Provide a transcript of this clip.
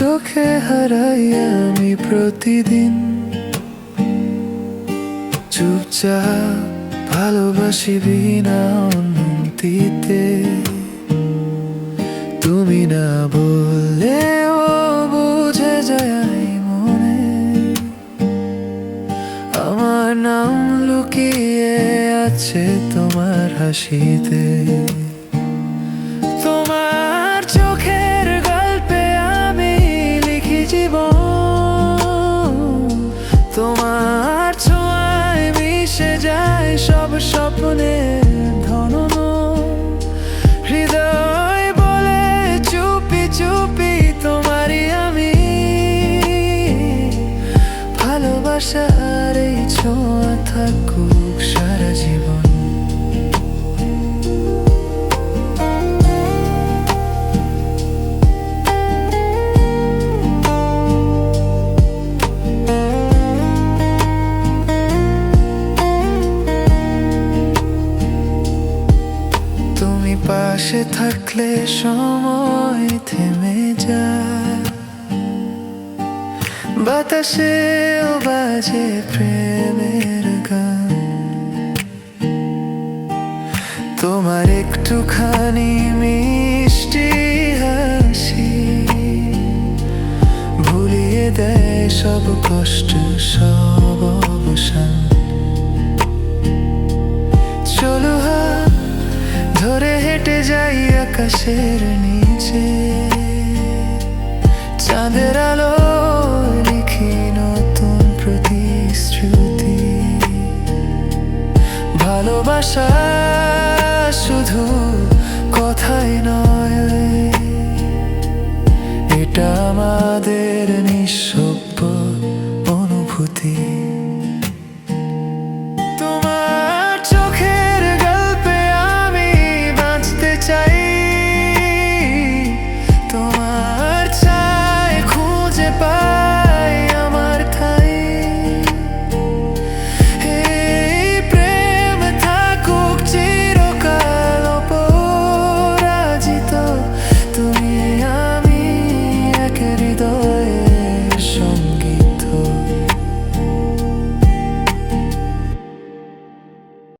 চোখে হারাই আমি প্রতিদিন। চুপচাপ ভালোবাসি বিনা তুমি না বললেও বুঝে যায় মনে। আমার নাম লুকিয়ে আছে তোমার হাসিতে। তোমার ছোঁয়ায় মিশে যায় সব স্বপ্নে ধনন। হৃদয় বলে চুপি চুপি তোমারই আমি। ভালোবাসার এই ছোঁয়া থাকুক। পাশে থাকলে সময় থেমে যায়। বাতাসেও বাজে প্রেমের গান। তোমার একটুখানি মিষ্টি হাসি ভুলিয়ে দেয় সব কষ্ট সব। আকাশের নিচে চাঁদের আলো লিখি নতুন প্রতিশ্রুতি। ভালোবাসা শুধু কথাই নয় এটা আমাদের নিঃস্ব